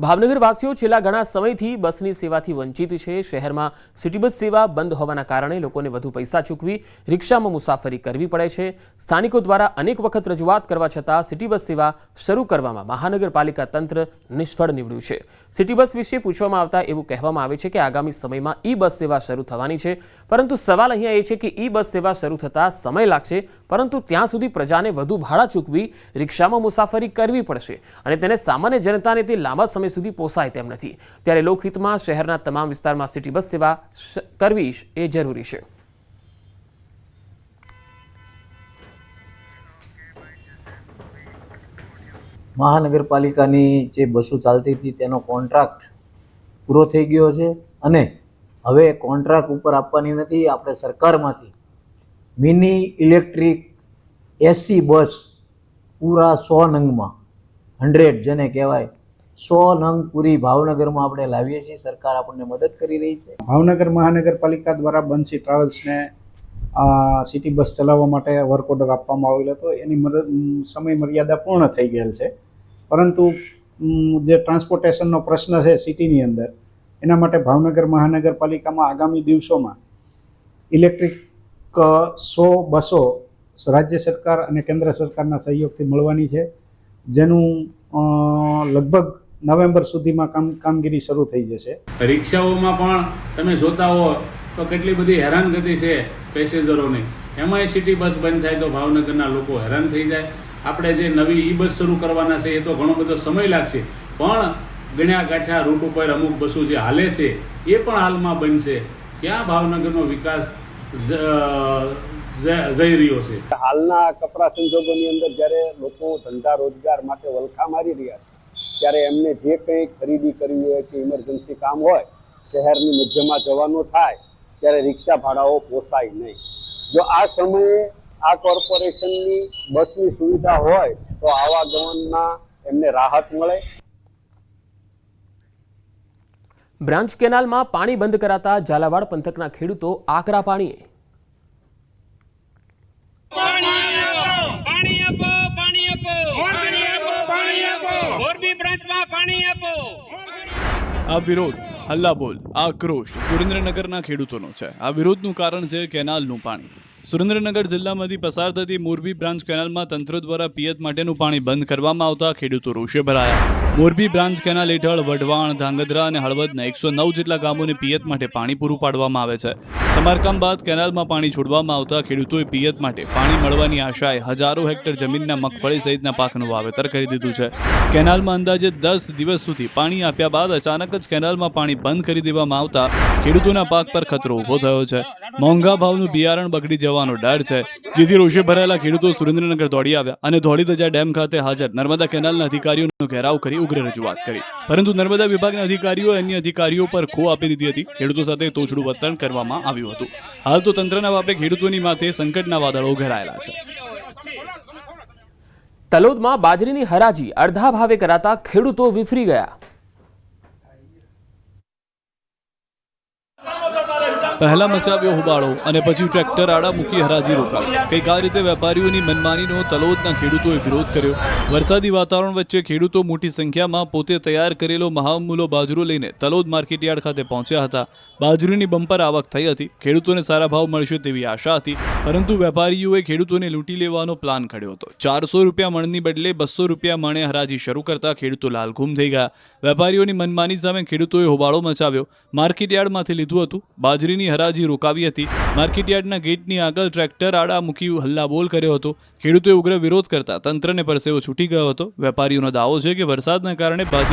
ભાવનગરવાસીઓ છેલ્લા ઘણા સમયથી બસની સેવાથી વંચિત છે. શહેરમાં સિટી બસ સેવા બંધ હોવાના કારણે લોકોને વધુ પૈસા ચૂકવી, રિક્ષામાં મુસાફરી કરવી પડે છે. સ્થાનિકો દ્વારા અનેક વખત રજૂઆત કરવા છતાં સિટી બસ સેવા શરૂ કરવામાં મહાનગરપાલિકા તંત્ર નિષ્ફળ નીવડ્યું છે. સિટી બસ વિશે પૂછવામાં આવતા એવું કહેવામાં આવે છે કે આગામી સમયમાં ઈ બસ સેવા શરૂ થવાની છે. પરંતુ સવાલ અહીંયા એ છે કે ઈ બસ સેવા શરૂ થતાં સમય લાગશે પરંતુ ત્યાં સુધી પ્રજાને વધુ ભાડા ચૂકવી રિક્ષામાં મુસાફરી કરવી પડશે અને તેને સામાન્ય જનતાને તે લાંબા સમય સુધી પોસાય તેમ નથી. ત્યારે લોકહિતમાં શહેરના તમામ વિસ્તારમાં સિટી બસ સેવા કરવી એ જરૂરી છે. મહાનગરપાલિકાની જે બસો ચાલતી હતી તેનો કોન્ટ્રાક્ટ પૂરો થઈ ગયો છે અને હવે કોન્ટ્રાક્ટ ઉપર આપવાની નથી, આપણે સરકારમાંથી મિની ઇલેક્ટ્રિક એસી બસ પૂરા સો નંગમાં હંડ્રેડ જેને કહેવાય. સો નંગ પૂરી ભાવનગરમાં આપણે લાવીએ છીએ. સરકાર આપણને મદદ કરી રહી છે. ભાવનગર મહાનગરપાલિકા દ્વારા બંસી ટ્રાવેલ્સને સિટી બસ ચલાવવા માટે વર્ક ઓર્ડર આપવામાં આવેલો હતો. એની મદદ સમય મર્યાદા પૂર્ણ થઈ ગયેલ છે. પરંતુ જે ટ્રાન્સપોર્ટેશનનો પ્રશ્ન છે સિટીની અંદર, એના માટે ભાવનગર મહાનગરપાલિકામાં આગામી દિવસોમાં ઇલેક્ટ્રિક સો બસો રાજ્ય સરકાર અને કેન્દ્ર સરકારના સહયોગથી મળવાની છે, જેનું લગભગ નવેમ્બર સુધીમાં કામ, કામગીરી શરૂ થઈ જશે. રિક્ષાઓમાં પણ તમે જોતા હો તો કેટલી બધી હેરાનગતિ છે પેસેન્જરોની. એમાંય સિટી બસ બંધ થાય તો ભાવનગરના લોકો હેરાન થઈ જાય. આપણે જે નવી ઈ બસ શરૂ કરવાના છે એ તો ઘણો બધો સમય લાગશે. પણ ગણ્યા ગાંઠ્યા રૂટ ઉપર અમુક બસો જે હાલે છે એ પણ હાલમાં બનશે ક્યાં ભાવનગરનો વિકાસ જઈ રહ્યો છે. હાલના કપરા સંજોગોની અંદર જ્યારે લોકો ધંધા રોજગાર માટે વલખા મારી રહ્યા છે, ત્યારે એમને જે કંઈ ખરીદી કરવી હોય કે ઇમરજન્સી કામ હોય, શહેરની મધ્યમાં જવાનું થાય, ત્યારે રિક્ષા ભાડાઓ પોસાય નહીં. જો આ સમયે આ કોર્પોરેશનની બસની સુવિધા હોય, તો આવાગમનના એમને રાહત મળે બ્રાન્ચ કેનાલમાં પાણી બંધ કરાતા ઝાલાવાડ પંથકના ખેડૂતો આકરા પાણીએ. આ વિરોધ હલ્લાબોલ આક્રોશ સુરેન્દ્રનગરના ખેડૂતોનો છે. આ વિરોધનું કારણ છે કેનાલનું પાણી. સુરેન્દ્રનગર જિલ્લામાંથી પસાર થતી મોરબી બ્રાન્ચ કેનાલમાં તંત્ર દ્વારા પિયત માટેનું પાણી બંધ કરવામાં આવતા ખેડૂતો રોષે ભરાયા. મોરબી બ્રાન્ચ કેનાલ હેઠળ વઢવાણ, ધાંગધ્રા અને હળવદના એકસો નવ જેટલા ગામોને પિયત માટે પાણી પૂરું પાડવામાં આવે છે. સમારકામ બાદ કેનાલમાં પાણી છોડવામાં આવતા ખેડૂતોએ પિયત માટે પાણી મળવાની આશાએ હજારો હેક્ટર જમીનના મગફળી સહિતના પાકનું વાવેતર કરી દીધું છે. કેનાલમાં અંદાજે દસ દિવસ સુધી પાણી આપ્યા બાદ અચાનક જ કેનાલમાં પાણી બંધ કરી દેવામાં આવતા ખેડૂતોના પાક પર ખતરો ઊભો થયો છે. મોંઘા ભાવનું બિયારણ બગડી જવાનો ડર છે. જેથી રોષે ભરાયેલા ખેડૂતો સુરેન્દ્રનગર દોડી આવ્યા અને ધોળી ડેમ ખાતે હાજર. નર્મદા કેનાલના અધિકારીઓનો ઘેરાવ કરી ઉગ્ર રજૂઆત કરી. પરંતુ નર્મદા વિભાગના અધિકારીઓ અન્ય અધિકારીઓ પર ખો આપી દીધી હતી. ખેડૂતો સાથે તોછડું વર્તન કરવામાં આવ્યું હતું. હાલ તો તંત્રના બાપે ખેડૂતોની માથે સંકટના વાદળો ઘેરાયેલા છે. તલોદમાં બાજરીની હરાજી અડધા ભાવે કરાતા ખેડૂતો વિફરી ગયા. પહેલા મચાવ્યો હુબાળો અને પછી ટ્રેક્ટર આડા મૂકી હરાજી રોકાઈ. કંઈક આ રીતે વેપારીઓની મનમાનીનો તલોદના ખેડૂતોએ વિરોધ કર્યો. વરસાદી વાતાવરણ વચ્ચે ખેડૂતો મોટી સંખ્યામાં પોતે તૈયાર કરેલો મહામૂલો બાજરો લઈને તલોદ માર્કેટયાર્ડ ખાતે પહોંચ્યા હતા. બાજરીની બમ્પર આવક થઈ હતી. ખેડૂતોને સારા ભાવ મળશે તેવી આશા હતી. પરંતુ વેપારીઓએ ખેડૂતોને લૂંટી લેવાનો પ્લાન ઘડ્યો હતો. ચારસો રૂપિયા મણની બદલે બસો રૂપિયા મણે હરાજી શરૂ કરતા ખેડૂતો લાલઘૂમ થઈ ગયા. વેપારીઓની મનમાની સામે ખેડૂતોએ હોબાળો મચાવ્યો. માર્કેટયાર્ડમાંથી લીધું હતું. બાજરીની હરાજી રોકાવી હતી. માર્કેટયાર્ડના ગેટની આગળ ટ્રેક્ટર આડા મૂકી હલ્લાબોલ કર્યો હતો. ખેડૂતોએ ઉગ્ર વિરોધ કરતા તંત્રને પરસેવો છૂટી ગયો હતો. વેપારીઓનો દાવો છે કે વરસાદના કારણે બાજરી